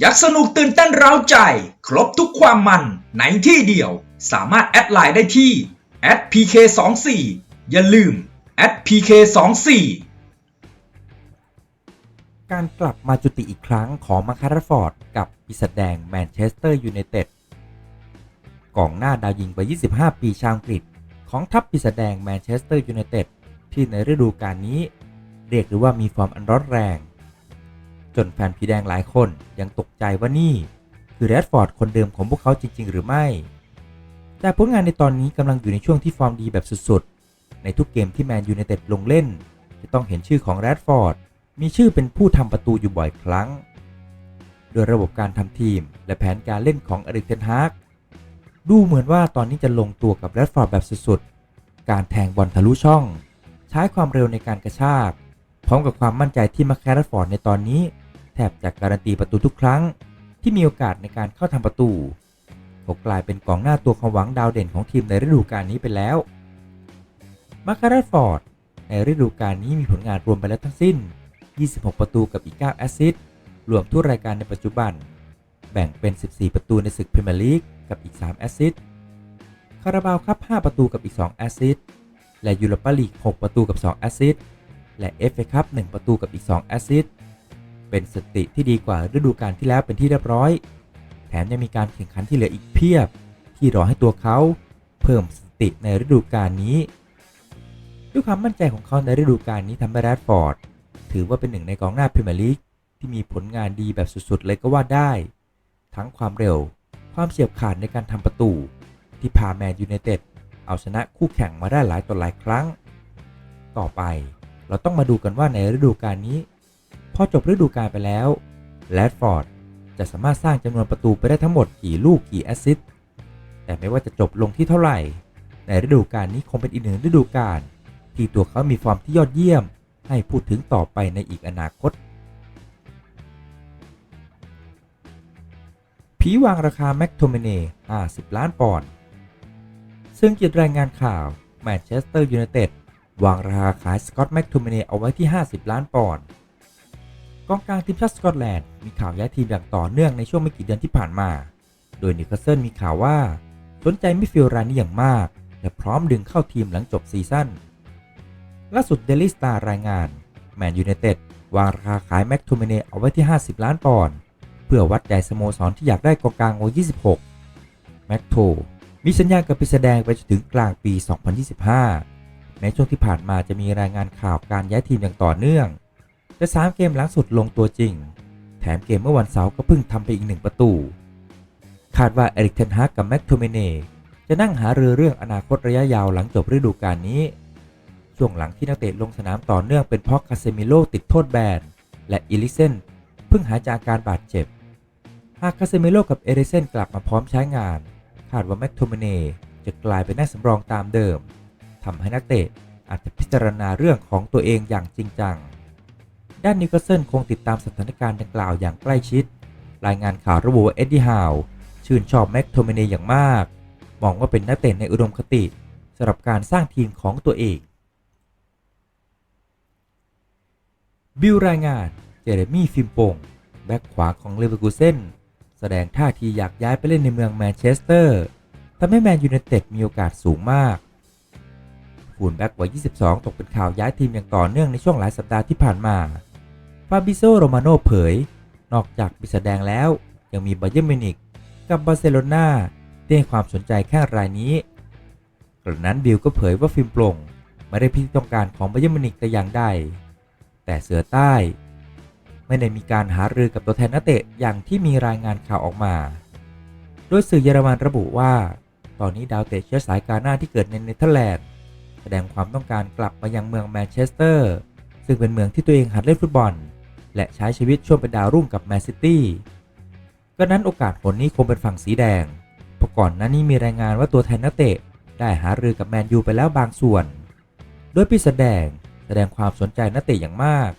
อยากสนุกตื่นเต้นเร้าใจ ครบทุกความมันในที่เดียว สามารถแอดไลน์ได้ที่ @pk24 อย่าลืม @pk24 การกลับมาจุติอีกครั้งของมาคาร์ฟอร์ด กับปีศาจแดงแมนเชสเตอร์ยูไนเต็ดกองหน้าดาวยิงวัย25 ปีชาวอังกฤษ ของทัพปีศาจแดงแมนเชสเตอร์ยูไนเต็ดที่ในฤดูกาลนี้ เรียกได้ว่ามีฟอร์มอันร้อนแรง จนแฟนผีแดงหลายคนยังตกใจว่านี่คือแรดฟอร์ดคนเดิมของพวกเขาจริง ๆ หรือไม่แต่ผลงานในตอนนี้กำลังอยู่ในช่วงที่ฟอร์มดีแบบสุดๆ ในทุกเกมที่แมนยูไนเต็ดลงเล่น จะต้องเห็นชื่อของแรดฟอร์ดมีชื่อเป็นผู้ทำประตูอยู่บ่อยครั้ง โดยระบบการทำทีม และแผนการเล่นของอริกเทนฮากดูเหมือนว่าตอนนี้จะลงตัวกับแรดฟอร์ดแบบสุดๆ การแทงบอลทะลุช่อง ใช้ความเร็วในการกระชาก พร้อมกับความมั่นใจที่มาแคร์แรดฟอร์ดในตอนนี้ แทบจะการันตีประตูทุกครั้ง ที่มีโอกาสในการเข้าทำประตูเขากลายเป็นกองหน้าตัวความหวังดาวเด่นของทีมในฤดูกาลนี้ไปแล้ว มาคาร์แรดฟอร์ด ในฤดูกาลนี้มีผลงานรวมไปแล้วทั้งสิ้น 26 ประตูกับอีก 9 แอสซิสต์รวมทุกรายการในปัจจุบัน แบ่งเป็น 14 ประตูในศึกพรีเมียร์ลีกกับอีก 3 แอสซิสต์คาราบาวครับ5ประตูกับอีก 2 แอสซิสต์และยูโรปาลีก 6 ประตูกับ 2 แอสซิสต์และเอฟเอคัพ 1 ประตูกับอีก 2 แอสซิสต์ เป็นสติที่ดีกว่าฤดูกาลที่แล้วเป็นที่เรียบร้อย แถมยังมีการแข่งขันที่เหลืออีกเพียบ ที่รอให้ตัวเขาเพิ่มสติในฤดูกาลนี้ ด้วยความมั่นใจของเขาในฤดูกาลนี้ทำให้แรดฟอร์ดถือว่าเป็นหนึ่งในกองหน้าพรีเมียร์ลีกที่มีผลงานดีแบบสุดๆ เลยก็ว่าได้ ทั้งความเร็ว ความเฉียบขาดในการทำประตู ที่พาแมนยูไนเต็ดเอาชนะคู่แข่งมาได้หลายต่อหลายครั้ง ต่อไปเราต้องมาดูกันว่าในฤดูกาลนี้ พอจบฤดูกาลไปแล้วแรดฟอร์ดจะสามารถสร้างจำนวนประตูไปได้ทั้งหมดกี่ลูกกี่แอสซิสต์แต่ไม่ว่าจะจบลงที่เท่าไหร่ ในฤดูกาลนี้คงเป็นอีกหนึ่งฤดูกาลที่ตัวเขามีฟอร์มที่ยอดเยี่ยม ให้พูดถึงต่อไปในอีกอนาคต ผีวางราคาแม็กโทเมเน่50 ล้านปอนด์ ซึ่งจิตรายงานข่าวแมนเชสเตอร์ยูไนเต็ดวางราคาขายสกอตแม็กโทเมเน่เอาไว้ที่ 50 ล้านปอนด์ กองกลางทีมชาติสกอตแลนด์มีข่าวย้ายทีมอย่างต่อเนื่องในช่วงไม่กี่เดือนที่ผ่านมา โดยนิวคาสเซิลมีข่าวว่า สนใจมิฟิลรายนี้อย่างมาก และพร้อมดึงเข้าทีมหลังจบซีซั่นล่าสุดเดลิสตารายงาน แมนยูไนเต็ดวางราคาขายแม็กโทเมเนเอาไว้ที่ 50 ล้านปอนด์เพื่อวัดใจสโมสรที่อยากได้กองกลางวัย26 แม็กโทมีสัญญากับปีแสดงไปจนถึงกลางปี 2025 ในช่วงที่ผ่านมาจะมีรายงานข่าวการย้ายทีมอย่างต่อเนื่อง แต่3เกมหลังสุดลงตัวจริง แถมเกมเมื่อวันเสาร์ก็เพิ่งทำไปอีกหนึ่งประตู คาดว่าเอริกเทนฮากกับแม็กโทเมเนจะนั่งหารือเรื่องอนาคตระยะยาวหลังจบฤดูกาลนี้ ช่วงหลังที่นักเตะลงสนามต่อเนื่องเป็นเพราะคาเซมิโลติดโทษแบน และอิลิเซนเพิ่งหายจากอาการบาดเจ็บ หากคาเซมิโลกับเอริเซนกลับมาพร้อมใช้งาน คาดว่าแม็กโทเมเนจะกลายเป็นนักสำรองตามเดิมทำให้นักเตะอาจจะพิจารณาเรื่องของตัวเองอย่างจริงจัง ด้านนิวคาสเซิลคงติดตามสถานการณ์ดังกล่าวอย่างใกล้ชิด รายงานข่าวระบุว่าเอ็ดดี้ฮาวชื่นชอบแม็กโทเมเนอย่างมาก มองว่าเป็นนักเตะในอุดมคติสำหรับการสร้างทีมของตัวเอง บิลรายงาน เจเรมี่ฟิมโปง แบ็กขวาของเลเวอร์คูเซนแสดงท่าทีอยากย้ายไปเล่นในเมืองแมนเชสเตอร์ทำให้แมนยูไนเต็ดมีโอกาสสูงมากฟูลแบ็กวัย22 ตกเป็นข่าวย้ายทีมอย่างต่อเนื่องในช่วงหลายสัปดาห์ที่ผ่านมา ฟาบิโซโรมาโนเผย นอกจากปีแสดงแล้วยังมีบาเยร์มิวนิกกับบาร์เซโลนาที่ให้ความสนใจแค่รายนี้กระนั้นบิลก็เผยว่าฟิล์มโปร่งไม่ได้พิจต้องการของบาเยร์มิวนิกแต่อย่างใดแต่เสือใต้ ไม่ได้มีการหารือกับตัวแทนนักเตะอย่างที่มีรายงานข่าวออกมา โดยสื่อเยอรมันระบุว่า ตอนนี้ดาวเตะเชื้อสายกาหน้าที่เกิดในเนเธอร์แลนด์แสดงความต้องการกลับมายังเมืองแมนเชสเตอร์ ซึ่งเป็นเมืองที่ตัวเองหัดเล่นฟุตบอล และใช้ชีวิตช่วงเป็นดาวรุ่งกับแมนซิตี้ก็นั้นโอกาสผลนี้คงเป็นฝั่งสีแดงเพราะก่อนหน้านี้มีรายงานว่าตัวแทนนักเตะได้หารือกับแมนยูไปแล้วบางส่วน โดยปีแสดงแสดงความสนใจนักเตะอย่างมาก